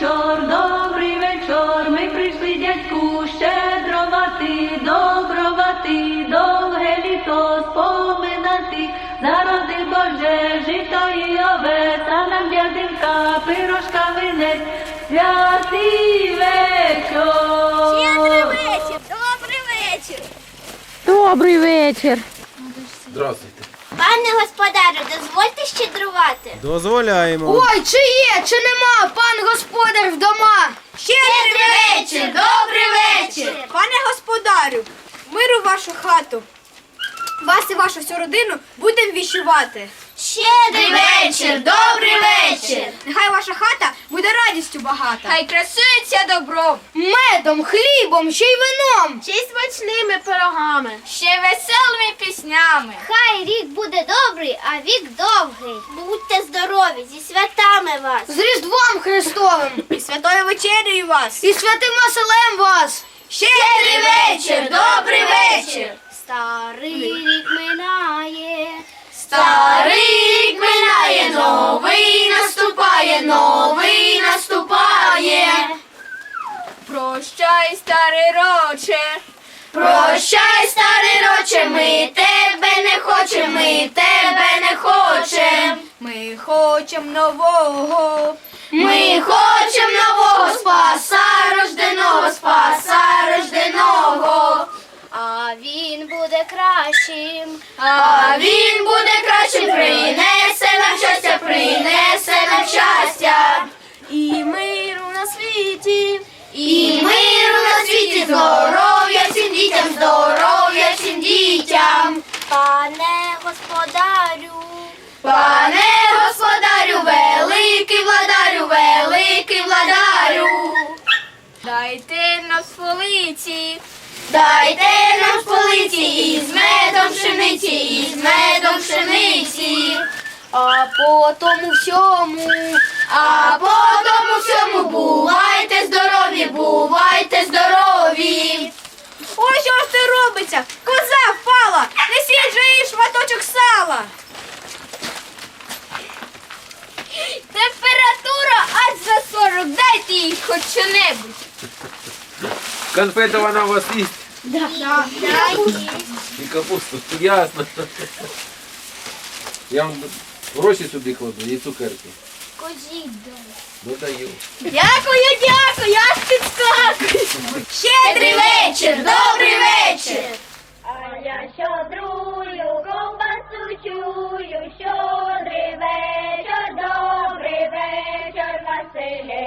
вечір, добрий вечір. Ми прийшли дядьку щедрувати, добровати, довге літо споминати. Зароди Боже, жито і овець, а нам дядинка, пирожка винець, святий вечір. Щедрий вечір! Добрий вечір! Добрий вечір. Здравствуйте. Пане господарю, дозвольте щедрувати. Дозволяємо. Ой, чи є, чи нема, господар вдома. Щедрий вечір! Добрий вечір! Пане господарю, миру вашу хату. Вас і вашу всю родину будемо віщувати. Щедрий вечір! Добрий вечір! Нехай ваша хата буде радістю багата. Хай красується добром! Медом, хлібом, ще й вином. Ще смачними пирогами! Ще веселими піснями! Хай буде добрий, а вік довгий! Будьте здорові, зі святами вас! З Різдвом Христовим. І святою вечерею вас. І святим Василем вас. Щедрий вечір! Добрий вечір! Старий рік минає, старий рік минає, новий наступає, новий наступає. Прощай, старий роче, прощай, старий роче, ми тебе не хочем, ми тебе не хочем. Ми хочемо нового. Ми хочем нового спаса рожденого, спаса рожденого. А він буде кращим, а він буде кращим, принесе нам щастя, принесе нам щастя. І миру на світі. І господарю, пане господарю, великий владарю, великий владарю. Дайте нам з полиці, дайте нам з полиці із медом пшениці, із медом пшениці. А по тому всьому. А по тому всьому бувайте здорові, бувайте здорові. Ой, що ж це робиться? Хоч що-небудь. Конфети вона у вас їсть. Дайте. І капусту. Ясно. Я вам гроші сюди кладу і цукерки. Козіть Додаю. Дякую, дякую, аж підскакую. Щедрий вечір, добрий вечір. А я щодрую, ковбасу чую, щодрий вечір, добрий вечір, Василе